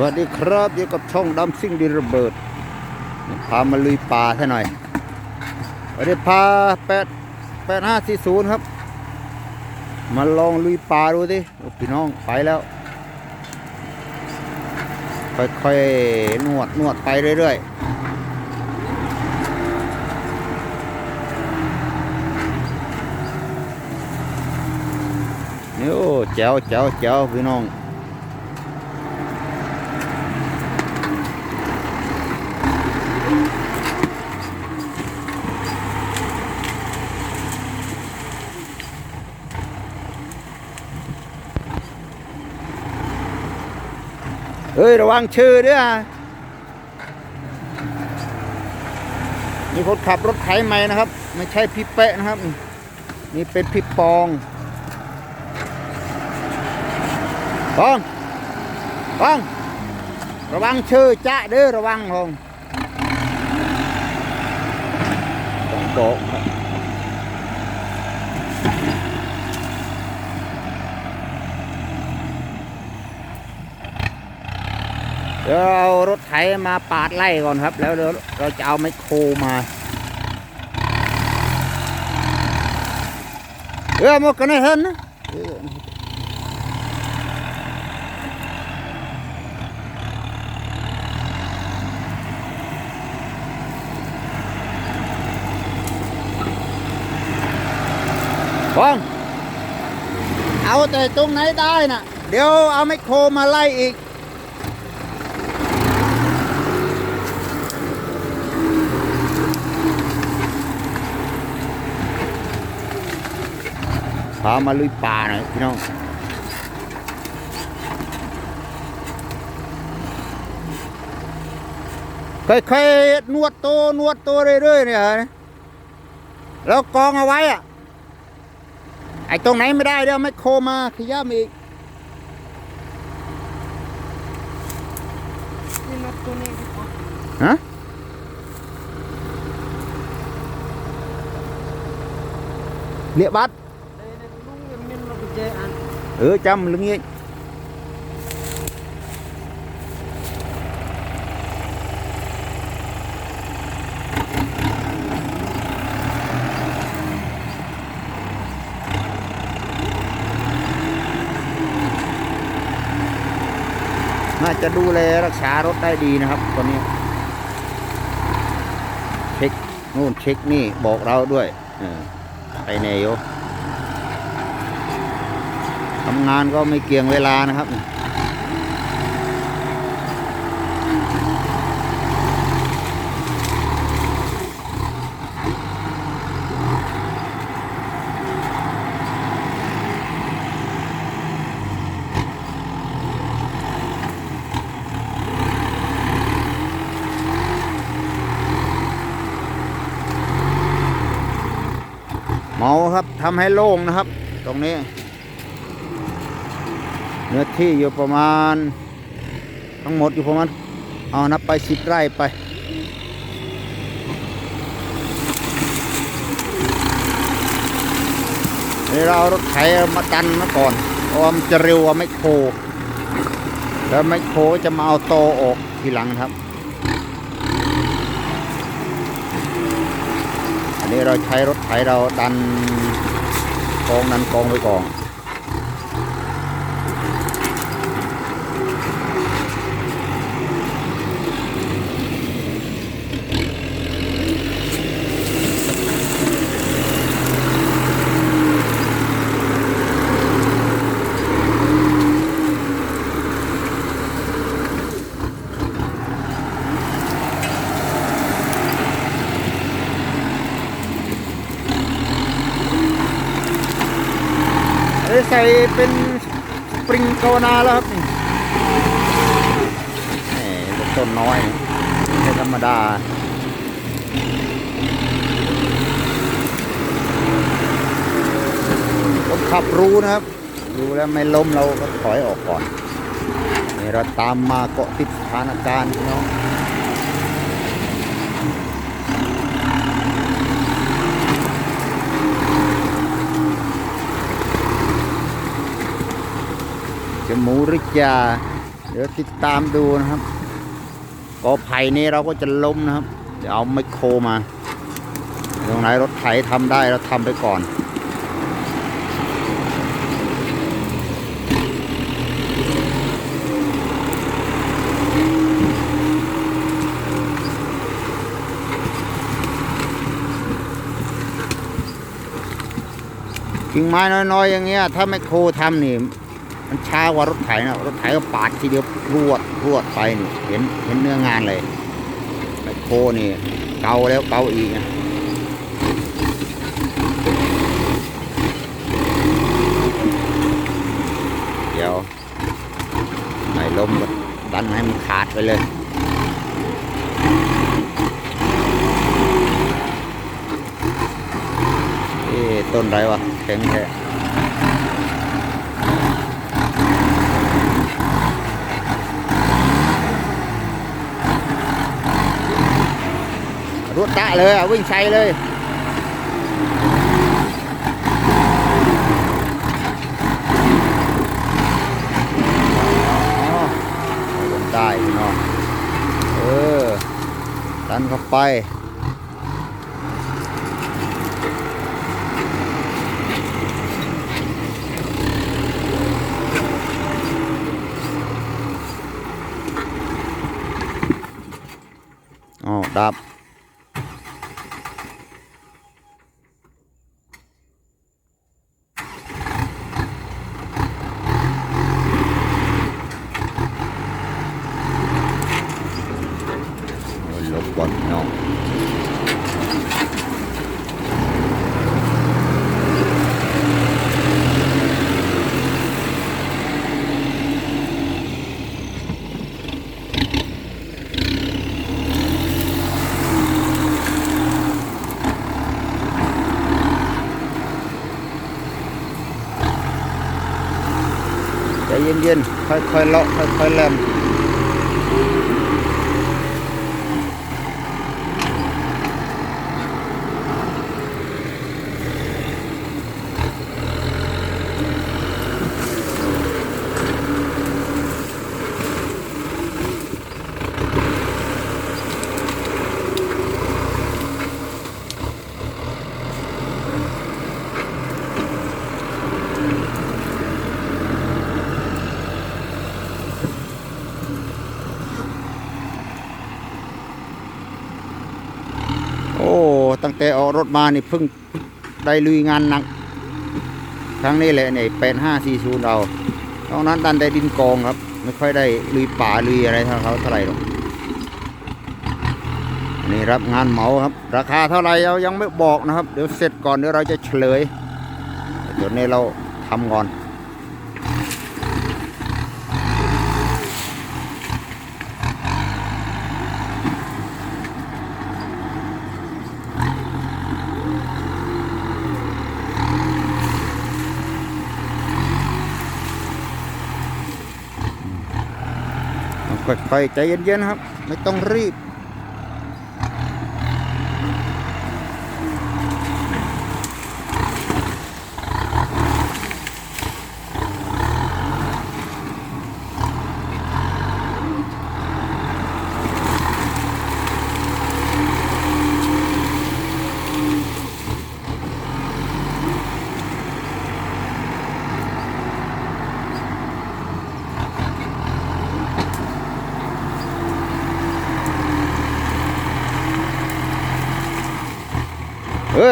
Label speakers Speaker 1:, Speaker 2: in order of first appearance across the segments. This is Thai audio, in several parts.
Speaker 1: วัสดีครับอยู่กับช่องดำซิ่งดินระเบิด พามาลุยป่าซะหน่อยวันนี้พาแปดแปดห้าสี่ศูนย์ครับ มาลองลุยป่าดูสิพี่น้องไปแล้ว ค่อยๆนวดนวดไปเรื่อยๆนี่โอ้แจ๋วแจ๋วแจ๋วพี่น้อง ฮ้ย ระวังชื่อด้วยอะนี่คนขับรถไถใหม่นะครับ ไม่ใช่พี่เป๊ะนะครับ นี่เป็นพี่ปอง ปอง ปอง ระวังชื่อจ้าเด้อระวังพงต้องบกครับ เดี๋ยวเอารถไถมาปาดไล่ก่อนครับ แล้วเดี๋ยวเราจะเอาไมโครมาเออมกันให้เห็นนะเออป้องเอาแต่ตรงไหนได้น่ะ เดี๋ยวเอาไมโครมาไล่อีก พามาลุยป่าหน่อยพี่น้องค่อยๆนวดตัวนวดตัวเรื่อยๆเนี่ยแล้วกองเอาไว้อะไอ้ตรงไหนไม่ได้เดี๋ยวไม่โคมาขย้ำอีก
Speaker 2: นี่นกตัวนี้ครับ
Speaker 1: ฮะเรียบัตร
Speaker 2: เอ้ยลุงยังมินเราไปเจออัน
Speaker 1: เออจำลึงงี้น่าจะดูแลรักษารถได้ดีนะครับตอนนี้ เช็คนู่นเช็คนี่บอกเราด้วย เออไปเนโย ทำงานก็ไม่เกี่ยงเวลานะครับเมาครับทำให้โล่งนะครับ ตรงนี้ นื้อที่อยู่ประมาณ ทั้งหมดอยู่ประมาณ เอานับไปสิบไร่ไปนี่เราเอารถไถมาดันมาก่อนเพราะมันจะเร็วกว่าไมคโคร แล้วไมคโครจะมาเอาโตออกทีหลังครับ อันนี้เราใช้รถไถเราดันกองดันกองไว้ก่อน เอ้ใส่เป็นสปริงโกนาแล้วครับนี่ต้นน้อยไม่ธรรมดาผมขับรู้นะครับดูแล้วไม่ล้มเราก็ถอยออกก่อนนี่เราตามมาเกาะติดสถานการณ์พี่น้อง จะ หรือจาเดี๋ยวติดตามดูนะครับกอไผ่นี้เราก็จะล้มนะครับเดี๋ยวเอาไมโครมา ตรงไหนรถไถทำได้เราทำไปก่อนกิ่งไม้น้อยๆอย่างเงี้ยถ้าไมคโครทำนี่ มันช้ากว่ารถไถนะรถไถก็ปาดทีเดียวรวดรวดไปนี่เห็นเห็นเนื้องานเลยไมคโคนี่เกาแล้วเกาอีกนะเดี๋ยวไหนลมก็ดันให้มันขาดไปเลยเอ๊ะต้นไรวะแข็งแท้ รถตะเลยอะวิ่งใช้เลยได้พี่น้องเออดันเข้าไปอ๋อดับ โอ้ยลบบอลน้องใจเย็นๆค่อยๆเลาะค่อยๆแลม โอ้ ตั้งแต่ออก รถมานี่เพิ่งได้ลุยงานหนัก ครั้งนี้แหละเนี่ยแปดห้าสี่ศูนย์เราตอนนั้นดันได้ดินกองครับ ไม่ค่อยได้ลุยป่าลุยอะไรเท่าเขาเท่าไหร่หรอกนี่รับงานเหมาครับ ราคาเท่าไหร่เรายังไม่บอกนะครับ เดี๋ยวเสร็จก่อนเดี๋ยวเราจะเฉลยเดี๋ยวนี้เราทำก่อน ค่อยๆใจเย็นๆครับ ไม่ต้องรีบ เ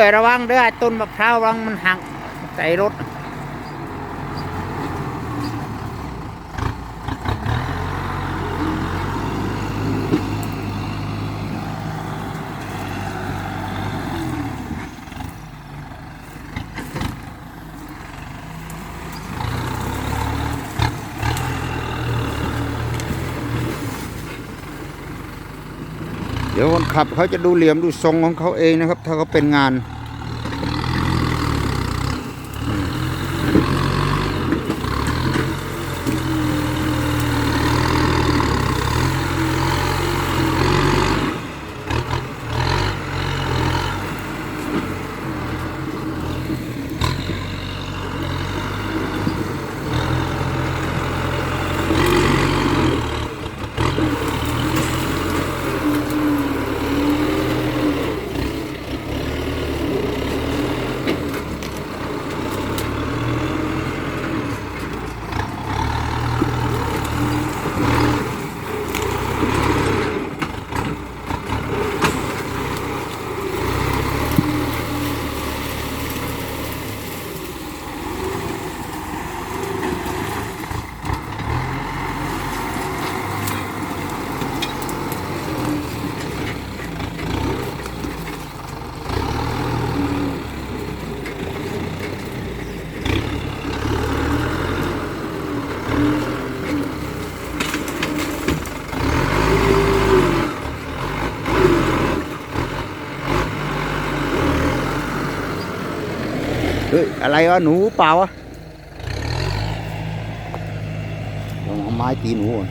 Speaker 1: ออระวังเด้อต้นมะพร้าวระวังมันหักใส่รถ ขับเขาจะดูเหลี่ยมดูทรงของเขาเองนะครับ ถ้าเขาเป็นงาน เฮ้ย อะไรวะ หนูเปล่าวะลองเอาไม้ตีหนูก่อน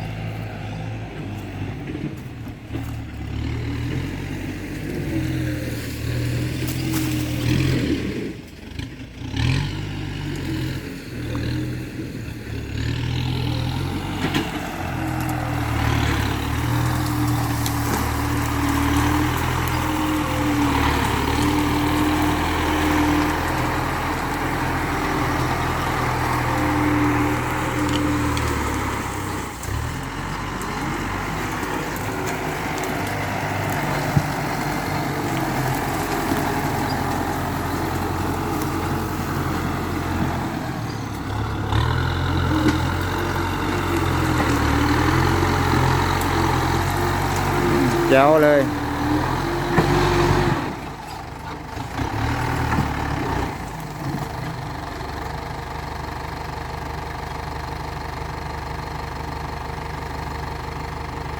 Speaker 1: แจ๋วเลย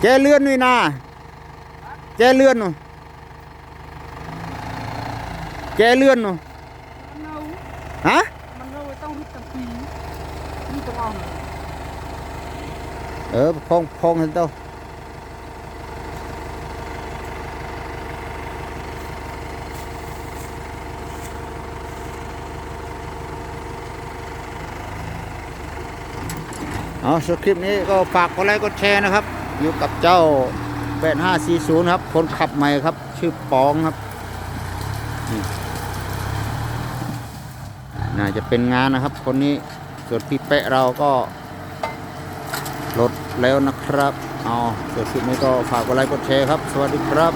Speaker 1: แกเลื่อนนี่นาแกเลื่อนนู่นแกเลื่อนนู่น
Speaker 2: มันเอ
Speaker 1: ฮะ
Speaker 2: เอองริดตั้งปีนี่ต้องเอาหน่อย
Speaker 1: เออพองพองเห็นเต้า เอาสำหรับคลิปนี้ก็ฝากกดไลค์กดแชร์นะครับ อยู่กับเจ้า8540ครับ คนขับใหม่ครับ ชื่อปองครับ น่าจะเป็นงานนะครับ คนนี้ส่วนพี่เปะเราก็ลดแล้วนะครับ เอาส่วนคลิปนี้ก็ฝากกดไลค์กดแชร์ครับ สวัสดีครับ